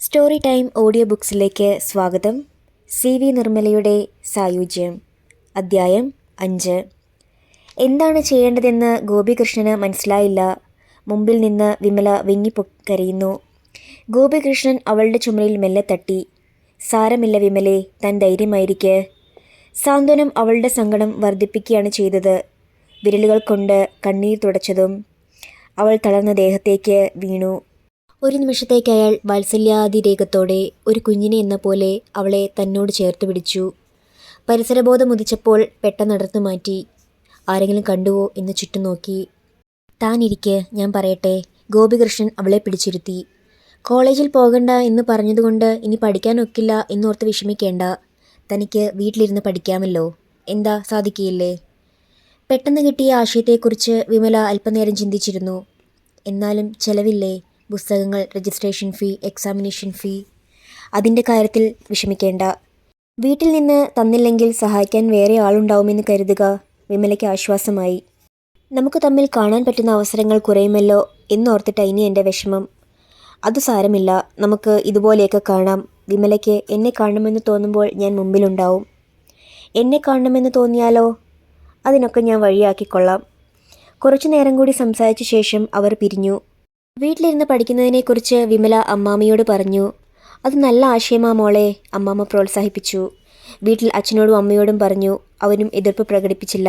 Story time audio ബുക്സിലേക്ക് സ്വാഗതം. C V നിർമ്മലയുടെ സായുജ്യം അദ്ധ്യായം അഞ്ച്. എന്താണ് ചെയ്യേണ്ടതെന്ന് ഗോപികൃഷ്ണന് മനസ്സിലായില്ല. മുമ്പിൽ നിന്ന് വിമല വിങ്ങിപ്പൊക്കരയുന്നു. ഗോപികൃഷ്ണൻ അവളുടെ ചുമലിൽ മെല്ലെ തട്ടി. സാരമില്ല വിമലെ തൻ ധൈര്യമായിരിക്കെ. സാന്ത്വനം അവളുടെ സങ്കടം വർദ്ധിപ്പിക്കുകയാണ് ചെയ്തത്. വിരലുകൾ കൊണ്ട് കണ്ണീർ തുടച്ചതും അവൾ തളർന്ന ദേഹത്തേക്ക് വീണു. ഒരു നിമിഷത്തേക്ക് അയാൾ വാത്സല്യാതിരേകത്തോടെ ഒരു കുഞ്ഞിനെ എന്ന പോലെ അവളെ തന്നോട് ചേർത്ത് പിടിച്ചു. പരിസരബോധം ഉദിച്ചപ്പോൾ പെട്ടെന്നടർന്നു മാറ്റി. ആരെങ്കിലും കണ്ടുവോ? എന്ന് ചുറ്റും നോക്കി. താനിരിക്ക് ഞാൻ പറയട്ടെ ഗോപികൃഷ്ണൻ അവളെ പിടിച്ചിരുത്തി. കോളേജിൽ പോകണ്ട എന്ന് പറഞ്ഞതുകൊണ്ട് ഇനി പഠിക്കാനൊക്കില്ല എന്നോർത്ത് വിഷമിക്കേണ്ട. തനിക്ക് വീട്ടിലിരുന്ന് പഠിക്കാമല്ലോ. എന്താ സാധിക്കില്ലേ പെട്ടെന്ന് കിട്ടിയ ആശയത്തെക്കുറിച്ച് വിമല അല്പനേരം ചിന്തിച്ചിരുന്നു. എന്നാലും ചെലവില്ലേ? പുസ്തകങ്ങൾ രജിസ്ട്രേഷൻ ഫീ എക്സാമിനേഷൻ ഫീ അതിന്റെ കാര്യത്തിൽ വിഷമിക്കേണ്ട. വീട്ടിൽ നിന്ന് തന്നില്ലെങ്കിൽ സഹായിക്കാൻ വേറെ ആളുണ്ടാവുമെന്ന് കരുതുക. വിമലയ്ക്ക് ആശ്വാസമായി. നമുക്ക് തമ്മിൽ കാണാൻ പറ്റുന്ന അവസരങ്ങൾ കുറയുമല്ലോ എന്നോർത്തിട്ട് ഇനി എന്റെ വിഷമം. അത് സാരമില്ല. നമുക്ക് ഇതുപോലെയൊക്കെ കാണാം. വിമലയ്ക്ക് എന്നെ കാണണമെന്ന് തോന്നുമ്പോൾ ഞാൻ മുമ്പിലുണ്ടാവും. എന്നെ കാണണമെന്ന് തോന്നിയാലോ? അതിനൊക്കെ ഞാൻ വഴിയാക്കിക്കൊള്ളാം. കുറച്ചു നേരം കൂടി സംസാരിച്ച ശേഷം അവർ പിരിഞ്ഞു. വീട്ടിലിരുന്ന് പഠിക്കുന്നതിനെക്കുറിച്ച് വിമല അമ്മാമ്മയോട് പറഞ്ഞു. അത് നല്ല ആശയമാ മോളെ അമ്മാമ്മ പ്രോത്സാഹിപ്പിച്ചു. വീട്ടിൽ അച്ഛനോടും അമ്മയോടും പറഞ്ഞു അവനും എതിർപ്പ് പ്രകടിപ്പിച്ചില്ല.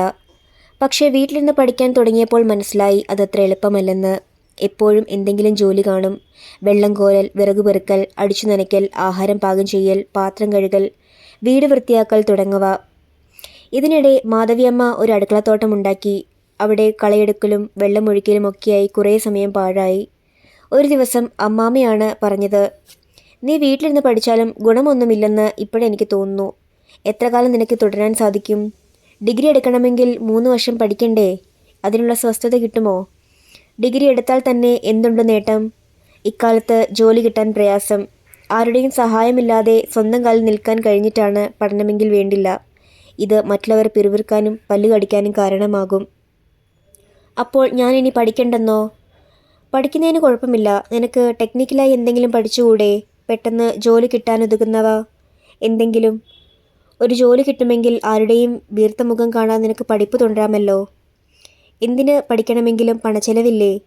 പക്ഷേ വീട്ടിലിരുന്ന് പഠിക്കാൻ തുടങ്ങിയപ്പോൾ മനസ്സിലായി അതത്ര എളുപ്പമല്ലെന്ന്. എപ്പോഴും എന്തെങ്കിലും ജോലി കാണും. വെള്ളം കോരൽ വിറക് പെറുക്കൽ അടിച്ചു നനയ്ക്കൽ ആഹാരം പാകം ചെയ്യൽ പാത്രം കഴുകൽ വീട് വൃത്തിയാക്കൽ തുടങ്ങുക ഇതിനിടെ മാധവിയമ്മ ഒരു അടുക്കളത്തോട്ടം ഉണ്ടാക്കി. അവിടെ കളയെടുക്കലും വെള്ളമൊഴിക്കലും ഒക്കെയായി കുറേ സമയം പാഴായി. ഒരു ദിവസം അമ്മാമ്മയാണ് പറഞ്ഞത് നീ വീട്ടിലിരുന്ന് പഠിച്ചാലും ഗുണമൊന്നുമില്ലെന്ന് ഇപ്പോഴെനിക്ക് തോന്നുന്നു. എത്ര കാലം നിനക്ക് തുടരാൻ സാധിക്കും? ഡിഗ്രി എടുക്കണമെങ്കിൽ മൂന്ന് വർഷം പഠിക്കണ്ടേ? അതിനുള്ള സ്വസ്ഥത കിട്ടുമോ? ഡിഗ്രി എടുത്താൽ തന്നെ എന്തുണ്ട് നേട്ടം? ഇക്കാലത്ത് ജോലി കിട്ടാൻ പ്രയാസം. ആരുടെയും സഹായമില്ലാതെ സ്വന്തം കാലിൽ നിൽക്കാൻ കഴിഞ്ഞിട്ടാണ് പഠനമെങ്കിൽ വേണ്ടില്ല. ഇത് മറ്റുള്ളവർ പിറുപിറുക്കാനും പല്ലുകടിക്കാനും കാരണമാകും. അപ്പോൾ ഞാൻ ഇനി പഠിക്കണ്ടെന്നോ? പഠിക്കുന്നതിന് കുഴപ്പമില്ല. നിനക്ക് ടെക്നിക്കലായി എന്തെങ്കിലും പഠിച്ചുകൂടെ? പെട്ടെന്ന് ജോലി കിട്ടാനുതകുന്നവ എന്തെങ്കിലും? ഒരു ജോലി കിട്ടുമെങ്കിൽ ആരുടെയും വീർത്ത മുഖം കാണാൻ നിനക്ക് പഠിപ്പ് തുടരാമല്ലോ എന്തിന് പഠിക്കണമെങ്കിലും പണച്ചെലവില്ലേ?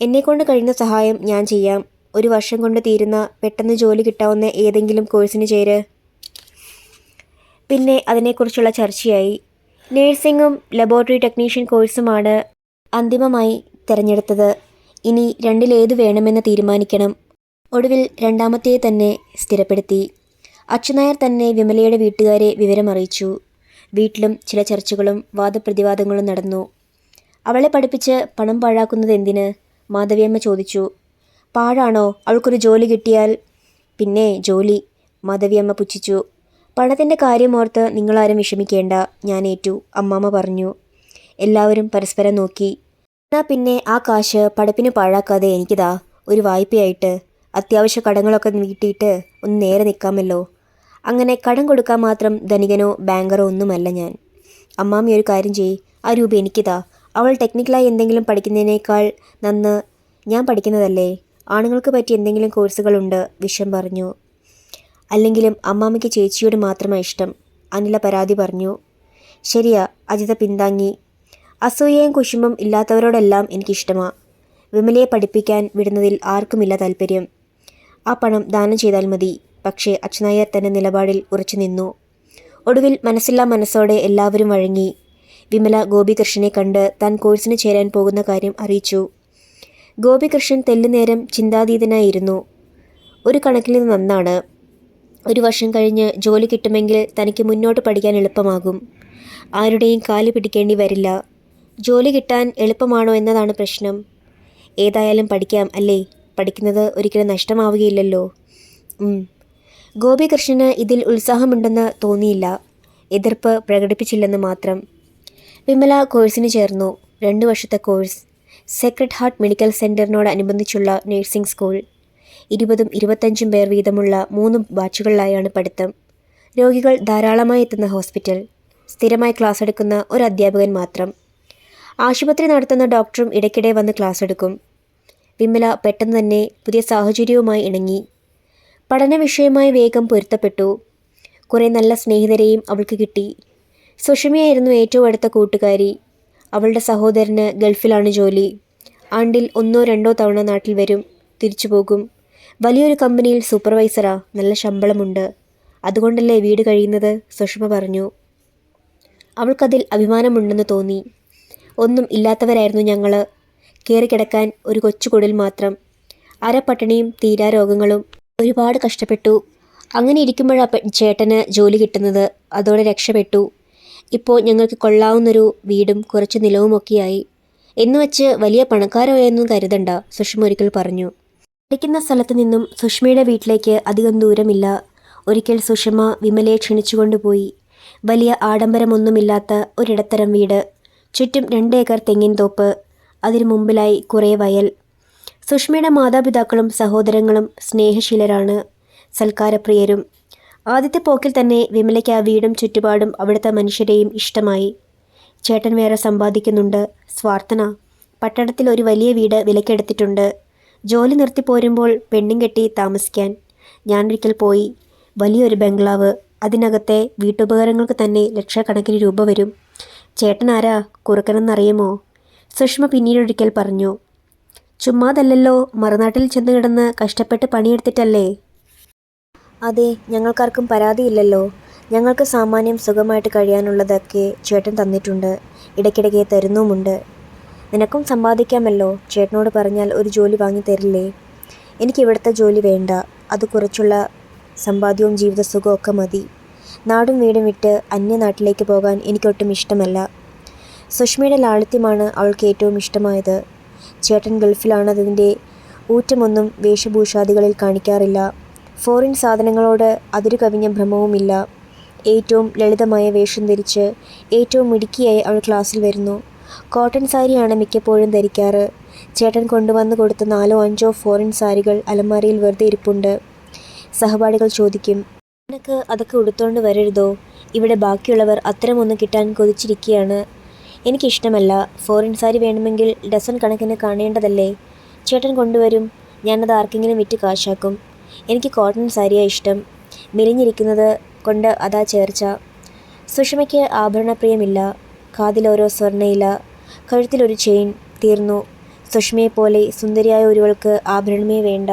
എന്നെക്കൊണ്ട് കഴിയുന്ന സഹായം ഞാൻ ചെയ്യാം. ഒരു വർഷം കൊണ്ട് തീരുന്ന പെട്ടെന്ന് ജോലി കിട്ടാവുന്ന ഏതെങ്കിലും കോഴ്സിന് ചേര്. പിന്നെ അതിനെക്കുറിച്ചുള്ള ചർച്ചയായി. നേഴ്സിംഗും ലബോറട്ടറി ടെക്നീഷ്യൻ കോഴ്സുമാണ് അന്തിമമായി തിരഞ്ഞെടുത്തത്. ഇനി രണ്ടിലേത് വേണമെന്ന് തീരുമാനിക്കണം. ഒടുവിൽ രണ്ടാമത്തെ തന്നെ സ്ഥിരപ്പെടുത്തി. അച്ഛനായർ തന്നെ വിമലയുടെ വീട്ടുകാരെ വിവരമറിയിച്ചു. വീട്ടിലും ചില ചർച്ചകളും വാദപ്രതിവാദങ്ങളും നടന്നു. അവളെ പഠിപ്പിച്ച് പണം പാഴാക്കുന്നത് എന്തിന്? മാധവിയമ്മ ചോദിച്ചു. പാഴാണോ? അവൾക്കൊരു ജോലി കിട്ടിയാൽ? പിന്നെ ജോലി മാധവിയമ്മ പുച്ഛിച്ചു. പണത്തിന്റെ കാര്യമോർത്ത് നിങ്ങളാരും വിഷമിക്കേണ്ട ഞാൻ ഏറ്റു അമ്മാമ്മ പറഞ്ഞു. എല്ലാവരും പരസ്പരം നോക്കി. എന്നാ പിന്നെ ആ കാശ് പഠിപ്പിന് പാഴാക്കാതെ എനിക്കിതാ ഒരു വായ്പയായിട്ട് അത്യാവശ്യ കടങ്ങളൊക്കെ വീട്ടിയിട്ട് ഒന്ന് നേരെ നിൽക്കാമല്ലോ അങ്ങനെ കടം കൊടുക്കാൻ മാത്രം ധനികനോ ബാങ്കറോ ഒന്നുമല്ല ഞാൻ. അമ്മാമി ഒരു കാര്യം ചെയ് ആ രൂപ എനിക്കിതാ. അവൾ ടെക്നിക്കലായി എന്തെങ്കിലും പഠിക്കുന്നതിനേക്കാൾ നന്ന് ഞാൻ പഠിക്കുന്നതല്ലേ? ആണുങ്ങൾക്ക് പറ്റി എന്തെങ്കിലും കോഴ്സുകളുണ്ട് വിഷം പറഞ്ഞു. അല്ലെങ്കിലും അമ്മാമ്മയ്ക്ക് ചേച്ചിയോട് മാത്രമാണ് ഇഷ്ടം അനില പരാതി പറഞ്ഞു. ശരിയാ അജിത പിന്താങ്ങി അസൂയയും കുശുമ്പും ഇല്ലാത്തവരോടെല്ലാം എനിക്കിഷ്ടമാണ് വിമലയെ പഠിപ്പിക്കാൻ വിടുന്നതിൽ ആർക്കുമില്ല താല്പര്യം ആ പണം ദാനം ചെയ്താൽ മതി. പക്ഷേ അച്ഛനായർ തന്റെ നിലപാടിൽ ഉറച്ചു നിന്നു. ഒടുവിൽ മനസ്സില്ലാ മനസ്സോടെ എല്ലാവരും വഴങ്ങി. വിമല ഗോപികൃഷ്ണനെ കണ്ട് താൻ കോഴ്സിന് ചേരാൻ പോകുന്ന കാര്യം അറിയിച്ചു. ഗോപികൃഷ്ണൻ തെല്ലുനേരം ചിന്താതീതനായിരുന്നു. ഒരു കണക്കിൽ നിന്ന് നന്നാണ്. ഒരു വർഷം കഴിഞ്ഞ് ജോലി കിട്ടുമെങ്കിൽ തനിക്ക് മുന്നോട്ട് പഠിക്കാൻ എളുപ്പമാകും. ആരുടെയും കാൽ പിടിക്കേണ്ടി വരില്ല. ജോലി കിട്ടാൻ എളുപ്പമാണോ എന്നതാണ് പ്രശ്നം. ഏതായാലും പഠിക്കാം അല്ലേ? പഠിക്കുന്നത് ഒരിക്കലും നഷ്ടമാവുകയില്ലല്ലോ. ഗോപികൃഷ്ണന് ഇതിൽ ഉത്സാഹമുണ്ടെന്ന് തോന്നിയില്ല. എതിർപ്പ് പ്രകടിപ്പിച്ചില്ലെന്ന് മാത്രം. വിമല കോഴ്സിന് ചേർന്നു. രണ്ടു വർഷത്തെ കോഴ്സ്. സെക്രട്ട് ഹാർട്ട് മെഡിക്കൽ സെന്ററിനോടനുബന്ധിച്ചുള്ള നഴ്സിംഗ് സ്കൂൾ. ഇരുപതും ഇരുപത്തഞ്ചും പേർ വീതമുള്ള മൂന്ന് ബാച്ചുകളിലായാണ് പഠിത്തം. രോഗികൾ ധാരാളമായി എത്തുന്ന ഹോസ്പിറ്റൽ. സ്ഥിരമായി ക്ലാസ് എടുക്കുന്ന ഒരു അധ്യാപകൻ മാത്രം. ആശുപത്രി നടത്തുന്ന ഡോക്ടറും ഇടയ്ക്കിടെ വന്ന് ക്ലാസ് എടുക്കും വിമല പെട്ടെന്ന് തന്നെ പുതിയ സാഹചര്യവുമായി ഇണങ്ങി. പഠന വിഷയമായി വേഗം പൊരുത്തപ്പെട്ടു. കുറേ നല്ല സ്നേഹിതരെയും അവൾക്ക് കിട്ടി. സുഷമയായിരുന്നു ഏറ്റവും അടുത്ത കൂട്ടുകാരി. അവളുടെ സഹോദരന് ഗൾഫിലാണ് ജോലി. ആണ്ടിൽ ഒന്നോ രണ്ടോ തവണ നാട്ടിൽ വരും തിരിച്ചു പോകും. വലിയൊരു കമ്പനിയിൽ സൂപ്പർവൈസറാ നല്ല ശമ്പളമുണ്ട്. അതുകൊണ്ടല്ലേ വീട് കഴിയുന്നത്? സുഷമ പറഞ്ഞു. അവൾക്കതിൽ അഭിമാനമുണ്ടെന്ന് തോന്നി. ഒന്നും ഇല്ലാത്തവരായിരുന്നു ഞങ്ങൾ കയറിക്കിടക്കാൻ ഒരു കൊച്ചുകുടിൽ മാത്രം. അരപ്പട്ടിണിയും തീരാ രോഗങ്ങളും ഒരുപാട് കഷ്ടപ്പെട്ടു. അങ്ങനെ ഇരിക്കുമ്പോഴാണ് ചേട്ടന് ജോലി കിട്ടുന്നത്. അതോടെ രക്ഷപ്പെട്ടു. ഇപ്പോൾ ഞങ്ങൾക്ക് കൊള്ളാവുന്നൊരു വീടും കുറച്ച് നിലവുമൊക്കെയായി. എന്ന് വെച്ച് വലിയ പണക്കാരോയെന്നും കരുതണ്ട സുഷമ ഒരിക്കൽ പറഞ്ഞു. പഠിക്കുന്ന സ്ഥലത്ത് നിന്നും സുഷമയുടെ വീട്ടിലേക്ക് അധികം ദൂരമില്ല. ഒരിക്കൽ സുഷമ വിമലയെ ക്ഷണിച്ചുകൊണ്ടുപോയി വലിയ ആഡംബരമൊന്നുമില്ലാത്ത ഒരിടത്തരം വീട്. ചുറ്റും രണ്ടേക്കർ തെങ്ങിൻ തോപ്പ് അതിനു മുമ്പിലായി കുറേ വയൽ. സുഷ്മയുടെ മാതാപിതാക്കളും സഹോദരങ്ങളും സ്നേഹശീലരാണ് സൽക്കാരപ്രിയരും. ആദ്യത്തെ പോക്കിൽ തന്നെ വിമലയ്ക്ക് ആ വീടും ചുറ്റുപാടും അവിടുത്തെ മനുഷ്യരെയും ഇഷ്ടമായി. ചേട്ടൻ വേറെ സമ്പാദിക്കുന്നുണ്ട് സ്വാർത്ഥന. പട്ടണത്തിൽ ഒരു വലിയ വീട് വിലക്കെടുത്തിട്ടുണ്ട് ജോലി നിർത്തി പോരുമ്പോൾ പെണ്ണും കെട്ടി താമസിക്കാൻ. ഞാനൊരിക്കൽ പോയി. വലിയൊരു ബംഗ്ലാവ്. അതിനകത്തെ വീട്ടുപകരണങ്ങൾക്ക് തന്നെ ലക്ഷക്കണക്കിന് രൂപ വരും. ചേട്ടൻ ആരാ കുറുക്കനെന്നറിയുമോ? സുഷ്മ പിന്നീടൊരിക്കൽ പറഞ്ഞു. ചുമ്മാതല്ലല്ലോ മറുനാട്ടിൽ ചെന്ന് കിടന്ന് കഷ്ടപ്പെട്ട് പണിയെടുത്തിട്ടല്ലേ? അതെ ഞങ്ങൾക്കാർക്കും പരാതിയില്ലല്ലോ. ഞങ്ങൾക്ക് സാമാന്യം സുഖമായിട്ട് കഴിയാനുള്ളതൊക്കെ ചേട്ടൻ തന്നിട്ടുണ്ട്. ഇടയ്ക്കിടയ്ക്ക് തരുന്നുമുണ്ട്. നിനക്കും സമ്പാദിക്കാമല്ലോ ചേട്ടനോട് പറഞ്ഞാൽ ഒരു ജോലി വാങ്ങി തരില്ലേ? എനിക്കിവിടുത്തെ ജോലി വേണ്ട. അത് കുറച്ചുള്ള സമ്പാദ്യവും ഒക്കെ മതി. നാടും വീടും വിട്ട് അന്യനാട്ടിലേക്ക് പോകാൻ എനിക്കൊട്ടും ഇഷ്ടമല്ല. സുഷ്മയുടെ ലാളിത്യമാണ് അവൾക്ക് ഏറ്റവും ഇഷ്ടമായത്. ചേട്ടൻ ഗൾഫിലാണതിന്റെ ഊറ്റമൊന്നും വേഷഭൂഷാദികളിൽ കാണിക്കാറില്ല. ഫോറിൻ സാധനങ്ങളോട് അതിരു കവിഞ്ഞ ഭ്രമവുമില്ല. ഏറ്റവും ലളിതമായ വേഷം ധരിച്ച് ഏറ്റവും മിടുക്കിയായി അവൾ ക്ലാസ്സിൽ വരുന്നു. കോട്ടൺ സാരിയാണ് മിക്കപ്പോഴും ധരിക്കാറ്. ചേട്ടൻ കൊണ്ടുവന്ന് കൊടുത്ത നാലോ അഞ്ചോ ഫോറിൻ സാരികൾ അലമാരയിൽ വെറുതെ ഇരിപ്പുണ്ട്. സഹപാഠികൾ ചോദിക്കും നിനക്ക് അതൊക്കെ ഉടുത്തോണ്ട് വരരുതോ? ഇവിടെ ബാക്കിയുള്ളവർ അത്തരമൊന്നും കിട്ടാൻ കൊതിച്ചിരിക്കുകയാണ് എനിക്കിഷ്ടമല്ല. ഫോറിൻ സാരി വേണമെങ്കിൽ ഡസൺ കണക്കിന് കാണേണ്ടതല്ലേ? ചേട്ടൻ കൊണ്ടുവരും. ഞാനത് ആർക്കെങ്കിലും വിറ്റ് കാശാക്കും. എനിക്ക് കോട്ടൺ സാരിയാണ് ഇഷ്ടം. മെലിഞ്ഞിരിക്കുന്നത് കൊണ്ട് അതാ ചേർച്ച. സുഷമയ്ക്ക് ആഭരണപ്രിയമില്ല. കാതിലോരോ സ്വർണയില കഴുത്തിലൊരു ചെയിൻ തീർന്നു. സുഷമയെപ്പോലെ സുന്ദരിയായ ഒരുവൾക്ക് ആഭരണമേ വേണ്ട.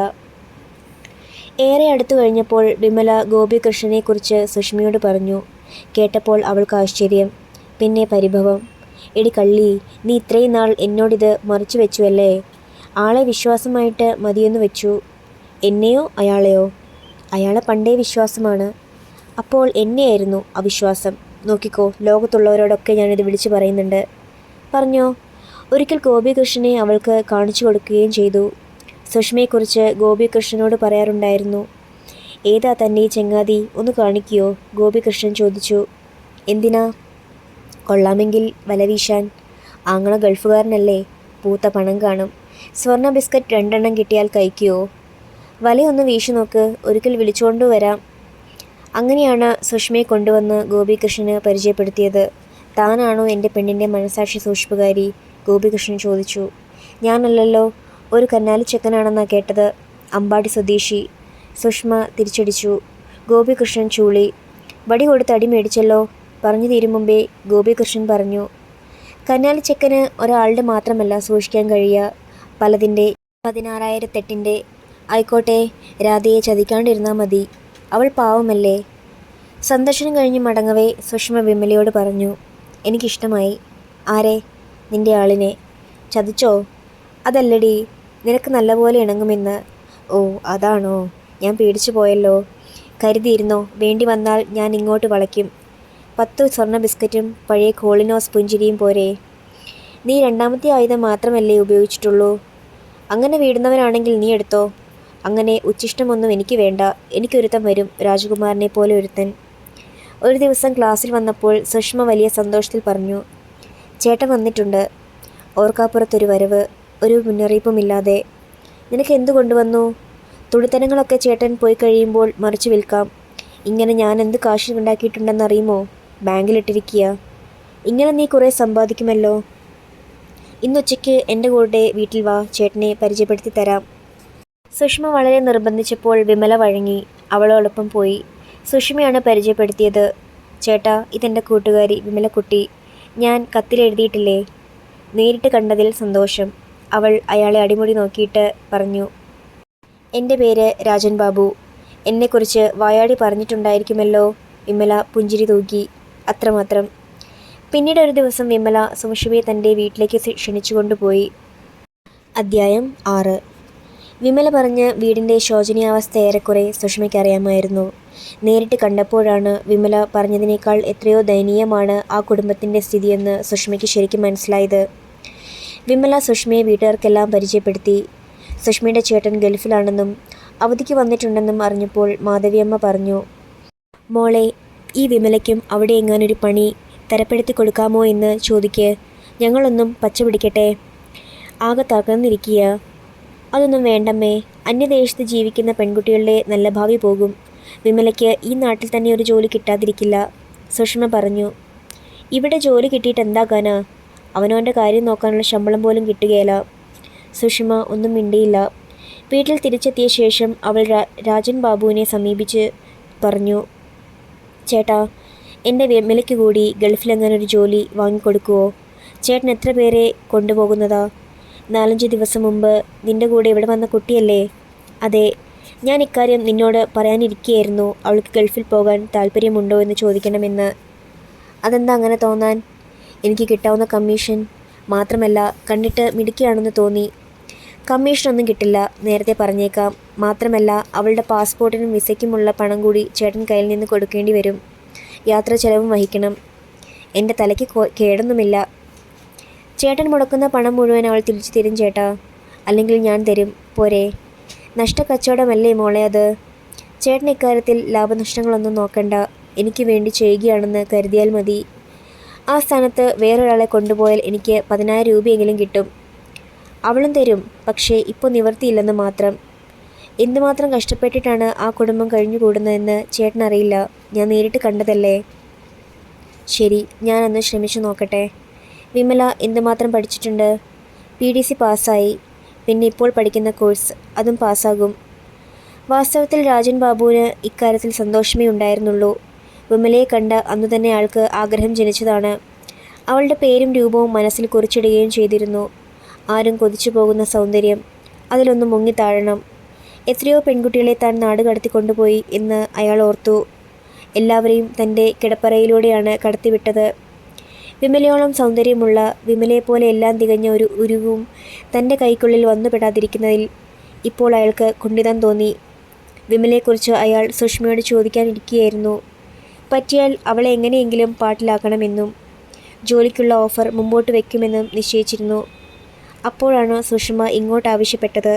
ഏറെ അടുത്തു കഴിഞ്ഞപ്പോൾ വിമല ഗോപികൃഷ്ണനെക്കുറിച്ച് സുഷ്മിയോട് പറഞ്ഞു. കേട്ടപ്പോൾ അവൾക്ക് ആശ്ചര്യം. പിന്നെ പരിഭവം. എടി കള്ളി നീ ഇത്രയും നാൾ എന്നോടിത് മറച്ചു വെച്ചുവല്ലേ? ആളെ വിശ്വാസമായിട്ട് മതിയെന്ന് വെച്ചു. എന്നെയോ അയാളെയോ? അയാളെ പണ്ടേ വിശ്വാസമാണ്. അപ്പോൾ എന്നെയായിരുന്നു അവിശ്വാസം. നോക്കിക്കോ ലോകത്തുള്ളവരോടൊക്കെ ഞാനിത് വിളിച്ചു പറയുന്നുണ്ട്. പറഞ്ഞോ. ഒരിക്കൽ ഗോപികൃഷ്ണനെ അവൾക്ക് കാണിച്ചു കൊടുക്കുകയും ചെയ്തു. സുഷ്മയെക്കുറിച്ച് ഗോപികൃഷ്ണനോട് പറയാറുണ്ടായിരുന്നു. ഏതാ തന്നെ ചെങ്ങാതി? ഒന്ന് കാണിക്കുകയോ ഗോപികൃഷ്ണൻ ചോദിച്ചു. എന്തിനാ? കൊള്ളാമെങ്കിൽ വലവീശാൻ ആങ്ങള ഗൾഫുകാരനല്ലേ. പൂത്ത പണം കാണും. സ്വർണ ബിസ്ക്കറ്റ് രണ്ടെണ്ണം കിട്ടിയാൽ കഴിക്കുമോ വലയൊന്ന് വീശു നോക്ക്. ഒരിക്കൽ വിളിച്ചുകൊണ്ടു വരാം. അങ്ങനെയാണ് സുഷ്മയെ കൊണ്ടുവന്ന് ഗോപികൃഷ്ണന് പരിചയപ്പെടുത്തിയത്. താനാണോ എന്റെ പെണ്ണിന്റെ മനസാക്ഷി സൂക്ഷിപ്പുകാരി ഗോപികൃഷ്ണൻ ചോദിച്ചു. ഞാനല്ലല്ലോ. ഒരു കന്നാലി ചെക്കനാണെന്നാണ് കേട്ടത് അമ്പാടി സ്വദേശി. സുഷ്മ തിരിച്ചടിച്ചു. ഗോപികൃഷ്ണൻ ചൂളി. വടി കൊടുത്ത് അടി മേടിച്ചല്ലോ. പറഞ്ഞു തീരും മുമ്പേ ഗോപികൃഷ്ണൻ പറഞ്ഞു. കന്നാലി ചെക്കന് ഒരാളുടെ മാത്രമല്ല സൂക്ഷിക്കാൻ കഴിയുക. പലതിന്റെ പതിനാറായിരത്തെട്ടിന്റെ ആയിക്കോട്ടെ രാധയെ ചതിക്കാണ്ടിരുന്നാൽ മതി. അവൾ പാവമല്ലേ? സന്ദർശനം കഴിഞ്ഞ് മടങ്ങവേ സുഷ്മ വിമലയോട് പറഞ്ഞു. എനിക്കിഷ്ടമായി. ആരെ? നിന്റെ ആളിനെ. ചതിച്ചോ? അതല്ലടി. നിനക്ക് നല്ലപോലെ ഇണങ്ങുമെന്ന്. ഓ അതാണോ? ഞാൻ പേടിച്ചു പോയല്ലോ. കരുതിയിരുന്നോ? വേണ്ടി വന്നാൽ ഞാൻ ഇങ്ങോട്ട് വളയ്ക്കും. പത്ത് സ്വർണ ബിസ്ക്കറ്റും പഴയ കോളിനോസ് പുഞ്ചിരിയും പോരെ. നീ രണ്ടാമത്തെ ആയുധം മാത്രമല്ലേ ഉപയോഗിച്ചിട്ടുള്ളൂ? അങ്ങനെ വീടുന്നവനാണെങ്കിൽ നീ എടുത്തോ? അങ്ങനെ ഉച്ചിഷ്ടമൊന്നും എനിക്ക് വേണ്ട. എനിക്കൊരുത്തൻ വരും രാജകുമാരനെ പോലെ ഒരുത്തൻ. ഒരു ദിവസം ക്ലാസ്സിൽ വന്നപ്പോൾ സുഷ്മ വലിയ സന്തോഷത്തിൽ പറഞ്ഞു ചേട്ടൻ വന്നിട്ടുണ്ട്. ഓർക്കാപ്പുറത്തൊരു വരവ്. ഒരു മുന്നറിയിപ്പുമില്ലാതെ നിനക്ക് എന്തു കൊണ്ടുവന്നു? തുണിത്തരങ്ങളൊക്കെ ചേട്ടൻ പോയി കഴിയുമ്പോൾ മറിച്ച് വിൽക്കാം. ഇങ്ങനെ ഞാൻ എന്ത് കാശ് ഉണ്ടാക്കിയിട്ടുണ്ടെന്നറിയുമോ? ബാങ്കിലിട്ടിരിക്കുക. ഇങ്ങനെ നീ കുറേ സമ്പാദിക്കുമല്ലോ. ഇന്നുച്ചയ്ക്ക് എന്റെ കൂടെ വീട്ടിൽ വാ ചേട്ടനെ പരിചയപ്പെടുത്തി തരാം. സുഷ്മ വളരെ നിർബന്ധിച്ചപ്പോൾ വിമല വഴങ്ങി അവളോടൊപ്പം പോയി. സുഷ്മയാണ് പരിചയപ്പെടുത്തിയത്. ചേട്ടാ ഇതെന്റെ കൂട്ടുകാരി വിമലക്കുട്ടി. ഞാൻ കത്തിലെഴുതിയിട്ടില്ലേ നേരിട്ട് കണ്ടതിൽ സന്തോഷം. അവൾ അയാളെ അടിമുടി നോക്കിയിട്ട് പറഞ്ഞു എന്റെ പേര് രാജൻ ബാബു. എന്നെക്കുറിച്ച് വായാടി പറഞ്ഞിട്ടുണ്ടായിരിക്കുമല്ലോ? വിമല പുഞ്ചിരി തൂക്കി അത്രമാത്രം. പിന്നീട് ഒരു ദിവസം വിമല സുഷമയെ തന്റെ വീട്ടിലേക്ക് ക്ഷണിച്ചു ക്ഷണിച്ചുകൊണ്ടുപോയി അദ്ധ്യായം ആറ്. വിമല പറഞ്ഞ് വീടിന്റെ ശോചനീയാവസ്ഥ ഏറെക്കുറെ സുഷമയ്ക്ക് അറിയാമായിരുന്നു നേരിട്ട് കണ്ടപ്പോഴാണ് വിമല പറഞ്ഞതിനേക്കാൾ എത്രയോ ദയനീയമാണ് ആ കുടുംബത്തിന്റെ സ്ഥിതിയെന്ന് സുഷമയ്ക്ക് ശരിക്കും മനസ്സിലായത്. വിമല സുഷ്മയെ വീട്ടുകാർക്കെല്ലാം പരിചയപ്പെടുത്തി. സുഷ്മയുടെ ചേട്ടൻ ഗൾഫിലാണെന്നും അവധിക്ക് വന്നിട്ടുണ്ടെന്നും അറിഞ്ഞപ്പോൾ മാധവിയമ്മ പറഞ്ഞു മോളെ ഈ വിമലയ്ക്കും അവിടെ എങ്ങാനൊരു പണി തരപ്പെടുത്തി കൊടുക്കാമോ എന്ന് ചോദിക്ക്. ഞങ്ങളൊന്നും പച്ച പിടിക്കട്ടെ. ആകെ തകർന്നിരിക്കുക അതൊന്നും വേണ്ടമ്മേ. അന്യദേശത്ത് ജീവിക്കുന്ന പെൺകുട്ടികളുടെ നല്ല ഭാവി പോകും. വിമലയ്ക്ക് ഈ നാട്ടിൽ തന്നെ ഒരു ജോലി കിട്ടാതിരിക്കില്ല സുഷമ പറഞ്ഞു. ഇവിടെ ജോലി കിട്ടിയിട്ട് എന്താക്കാനാ അവനവന്റെ കാര്യം നോക്കാനുള്ള ശമ്പളം പോലും കിട്ടുകയില്ല. സുഷമ ഒന്നും മിണ്ടിയില്ല. വീട്ടിൽ തിരിച്ചെത്തിയ ശേഷം അവൾ രാജൻ ബാബുവിനെ സമീപിച്ച് പറഞ്ഞു ചേട്ടാ എന്റെ വിമലയ്ക്ക് കൂടി ഗൾഫിലെങ്ങനെ ഒരു ജോലി വാങ്ങിക്കൊടുക്കുവോ? ചേട്ടൻ എത്ര പേരെ കൊണ്ടുപോകുന്നതാ? നാലഞ്ച് ദിവസം മുമ്പ് നിന്റെ കൂടെ ഇവിടെ വന്ന കുട്ടിയല്ലേ? അതെ ഞാൻ ഇക്കാര്യം നിന്നോട് പറയാനിരിക്കുകയായിരുന്നു അവൾക്ക് ഗൾഫിൽ പോകാൻ താല്പര്യമുണ്ടോ എന്ന് ചോദിക്കണമെന്ന്. അതെന്താ അങ്ങനെ തോന്നാൻ? എനിക്ക് കിട്ടാവുന്ന കമ്മീഷൻ മാത്രമല്ല കണ്ടിട്ട് മിടുക്കിയാണെന്ന് തോന്നി. കമ്മീഷനൊന്നും കിട്ടില്ല നേരത്തെ പറഞ്ഞേക്കാം. മാത്രമല്ല അവളുടെ പാസ്പോർട്ടിനും വിസയ്ക്കുമുള്ള പണം കൂടി ചേട്ടൻ കയ്യിൽ നിന്ന് കൊടുക്കേണ്ടി വരും. യാത്ര ചെലവും വഹിക്കണം. എന്റെ തലയ്ക്ക് കേടൊന്നുമില്ല. ചേട്ടൻ മുടക്കുന്ന പണം മുഴുവൻ അവൾ തിരിച്ചു തരും ചേട്ടാ. അല്ലെങ്കിൽ ഞാൻ തരും. പോരെ. നഷ്ടക്കച്ചവടമല്ലേ മോളെ അത്? ചേട്ടൻ ഇക്കാര്യത്തിൽ ലാഭനഷ്ടങ്ങളൊന്നും നോക്കണ്ട. എനിക്ക് വേണ്ടി ചെയ്യുകയാണെന്ന് കരുതിയാൽ മതി. ആ സ്ഥാനത്ത് വേറൊരാളെ കൊണ്ടുപോയാൽ എനിക്ക് പതിനായിരം രൂപയെങ്കിലും കിട്ടും. അവളും തരും പക്ഷേ ഇപ്പോൾ നിവർത്തിയില്ലെന്ന് മാത്രം. എന്തുമാത്രം കഷ്ടപ്പെട്ടിട്ടാണ് ആ കുടുംബം കഴിഞ്ഞുകൂടുന്നതെന്ന് ചേട്ടനറിയില്ല ഞാൻ നേരിട്ട് കണ്ടതല്ലേ? ശരി ഞാനൊന്ന് ശ്രമിച്ചു നോക്കട്ടെ. വിമല എന്തുമാത്രം പഠിച്ചിട്ടുണ്ട്? പി ഡി സി പാസ്സായി. പിന്നെ ഇപ്പോൾ പഠിക്കുന്ന കോഴ്സ് അതും പാസ്സാകും. വാസ്തവത്തിൽ രാജൻ ബാബുവിന് ഇക്കാര്യത്തിൽ സന്തോഷമേ ഉണ്ടായിരുന്നുള്ളൂ. വിമലയെ കണ്ട അന്നു തന്നെ ആൾക്ക് ആഗ്രഹം ജനിച്ചതാണ്. അവളുടെ പേരും രൂപവും മനസ്സിൽ കുറിച്ചിടുകയും ചെയ്തിരുന്നു. ആരും കൊതിച്ചു പോകുന്ന സൗന്ദര്യം അതിലൊന്ന് മുങ്ങിത്താഴണം എത്രയോ പെൺകുട്ടികളെ താൻ നാട് കടത്തിക്കൊണ്ടുപോയി എന്ന് അയാൾ ഓർത്തു. എല്ലാവരെയും തന്റെ കിടപ്പറയിലൂടെയാണ് കടത്തിവിട്ടത്. വിമലയോളം സൗന്ദര്യമുള്ള വിമലയെപ്പോലെ എല്ലാം തികഞ്ഞ ഒരു ഉരുവും തന്റെ കൈക്കുള്ളിൽ വന്നുപെടാതിരിക്കുന്നതിൽ ഇപ്പോൾ അയാൾക്ക് കുണ്ഠിതം തോന്നി. വിമലയെക്കുറിച്ച് അയാൾ സുഷ്മയോട് ചോദിക്കാനിരിക്കുകയായിരുന്നു. പറ്റിയാൽ അവളെ എങ്ങനെയെങ്കിലും പാട്ടിലാക്കണമെന്നും ജോലിക്കുള്ള ഓഫർ മുമ്പോട്ട് വയ്ക്കുമെന്നും നിശ്ചയിച്ചിരുന്നു. അപ്പോഴാണ് സുഷമ ഇങ്ങോട്ട് ആവശ്യപ്പെട്ടത്.